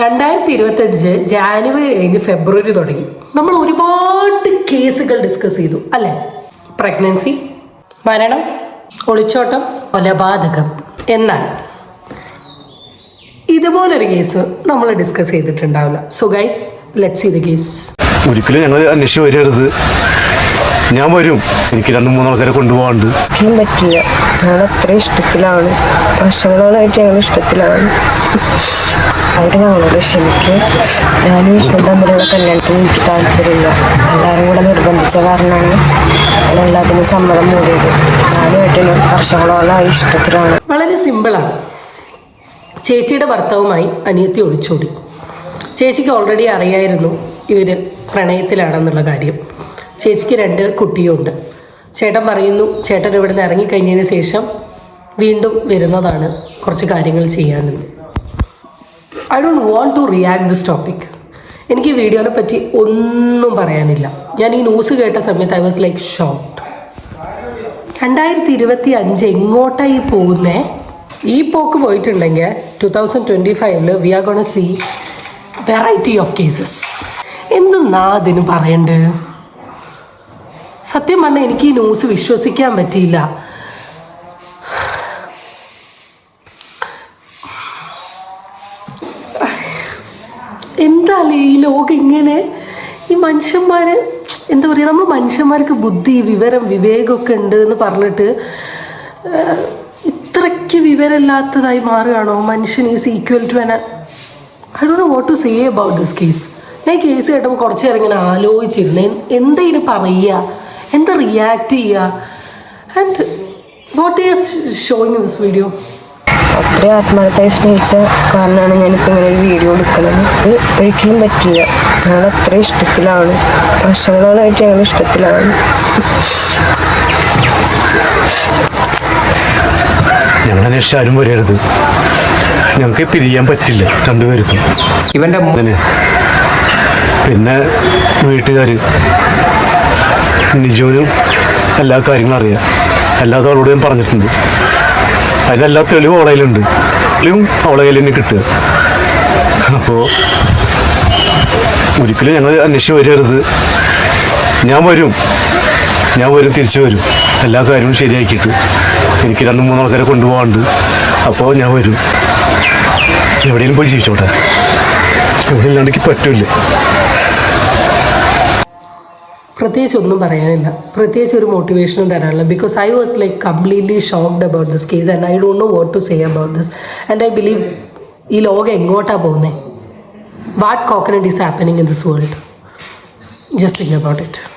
രണ്ടായിരത്തി ഇരുപത്തഞ്ച് ജാനുവരി കഴിഞ്ഞ് ഫെബ്രുവരി തുടങ്ങി. നമ്മൾ ഒരുപാട് കേസുകൾ ഡിസ്കസ് ചെയ്തു അല്ലേ? പ്രഗ്നൻസി മരണം ഒളിച്ചോട്ടം കൊലപാതകം. എന്നാൽ ഇതുപോലൊരു കേസ് നമ്മൾ discuss ചെയ്തിട്ടുണ്ടാവില്ല. So guys let's see the case ഒരിക്കലും ഞങ്ങൾ അന്വേഷിച്ച് വരരുത്. ഞാൻ വരും. എനിക്ക് രണ്ട് മൂന്ന് ആൾക്കാരെ കൊണ്ടുപോകാണ്ട് ഒരിക്കലും പറ്റില്ല. ഞങ്ങൾ അത്ര ഇഷ്ടത്തിലാണ്. വർഷങ്ങളോളായിട്ട് ഞങ്ങൾ ഇഷ്ടത്തിലാണ്. അവർ ഞങ്ങളോട് ക്ഷമിക്ക്. ഞാനും വിഷ്ണു തമ്മിലുള്ള കല്യാണത്തിന് എനിക്ക് താല്പര്യമില്ല. എല്ലാവരും കൂടെ നിർബന്ധിച്ച കാരണമാണ് ഞങ്ങൾ എല്ലാത്തിനും സമ്മതം മൂടിയത്. ഞാനും ഏട്ടനും വർഷങ്ങളോളമായി ഇഷ്ടത്തിലാണ്. വളരെ സിമ്പിളാണ്. ചേച്ചിയുടെ ഭർത്താവുമായി അനിയത്തി ഒളിച്ചോടി. ചേച്ചിക്ക് ഓൾറെഡി അറിയായിരുന്നു ഇവർ പ്രണയത്തിലാണെന്നുള്ള കാര്യം. ചേച്ചിക്ക് രണ്ട് കുട്ടിയുണ്ട് ചേട്ടൻ പറയുന്നു ചേട്ടൻ ഇവിടെ നിന്ന് ഇറങ്ങിക്കഴിഞ്ഞതിന് ശേഷം വീണ്ടും വരുന്നതാണ് കുറച്ച് കാര്യങ്ങൾ ചെയ്യാനെന്ന്. I don't want to react this topic എനിക്ക് വീഡിയോനെ പറ്റി ഒന്നും പറയാനില്ല. ഞാൻ ഈ ന്യൂസ് കേട്ട സമയത്ത് ഐ വാസ് ലൈക്ക് ഷോക്ക്ഡ് രണ്ടായിരത്തി ഇരുപത്തി അഞ്ച് എങ്ങോട്ടായി പോകുന്നേ? ഈ പോക്ക് പോയിട്ടുണ്ടെങ്കിൽ ടു തൗസൻഡ് ട്വന്റി ഫൈവിൽ we are gonna see variety of cases എന്തെന്നാ അതിന് പറയണ്ട്? സത്യം പറഞ്ഞാൽ എനിക്ക് ഈ ന്യൂസ് വിശ്വസിക്കാൻ പറ്റിയില്ല. എന്താല്ലേ ഈ ലോകം ഇങ്ങനെ? ഈ മനുഷ്യന്മാർ എന്താ പറയുക നമ്മൾ മനുഷ്യന്മാർക്ക് ബുദ്ധി വിവരം വിവേകമൊക്കെ ഉണ്ട് എന്ന് പറഞ്ഞിട്ട് ഇത്രയ്ക്ക് വിവരമില്ലാത്തതായി മാറുകയാണോ? മനുഷ്യൻ is equal to എന I do what to say about this case ഞാൻ കേസ് കേട്ടപ്പോൾ കുറച്ച് നേരം ഇങ്ങനെ ആലോചിച്ചിരുന്നു. എന്തെങ്കിലും എന്താ പറയുക. എന്താ റിയാക്ട് ചെയ്യുക and what is showing in this video അത്രയും ആത്മാർത്ഥമായി സ്നേഹിച്ച കാരണമാണ് ഞാനിപ്പോൾ ഇങ്ങനെ ഒരു വീഡിയോ എടുക്കുന്നത്. ഇത് ഒരിക്കലും പറ്റില്ല. ഞങ്ങൾ അത്ര ഇഷ്ടത്തിലാണ്. വർഷങ്ങളോളായിട്ട് ഞങ്ങൾ ഇഷ്ടത്തിലാണ്. ഞങ്ങൾ അന്വേഷിച്ച് ആരും വരരുത് ഞങ്ങൾക്ക് പിരിയാൻ പറ്റില്ല രണ്ടുപേർക്കും. അങ്ങനെ പിന്നെ വീട്ടുകാർ നിജോനും എല്ലാ കാര്യങ്ങളും അറിയാം. എല്ലാ അവളോട് ഞാൻ പറഞ്ഞിട്ടുണ്ട്. അതിനെല്ലാ തെളിവും അവളെ കയ്യിലുണ്ട്. തെളിവും അവളെ കയ്യിൽ തന്നെ കിട്ടുക. അപ്പോൾ ഒരിക്കലും ഞങ്ങൾ അന്വേഷിച്ച് വരരുത്. ഞാൻ വരും. ഞാൻ വരും തിരിച്ചു വരും. എല്ലാ കാര്യവും ശരിയാക്കിയിട്ട് എനിക്ക് രണ്ട് മൂന്ന് ആൾക്കാരെ കൊണ്ടുപോകാണ്ട് അപ്പോൾ ഞാൻ വരും. എവിടെയെങ്കിലും പോയി ജീവിച്ചോട്ടെ. എവിടെ ഇല്ലാണ്ടെങ്കിൽ പറ്റില്ല. പ്രത്യേകിച്ച് ഒന്നും പറയാനില്ല. പ്രത്യേകിച്ച് ഒരു മോട്ടിവേഷനും തരാനില്ല. Because I was like completely shocked about this case and I don't know what to say about this and I believe ഈ ലോകം എങ്ങോട്ടാണ് പോകുന്നത് what coconut is happening in this world just think about it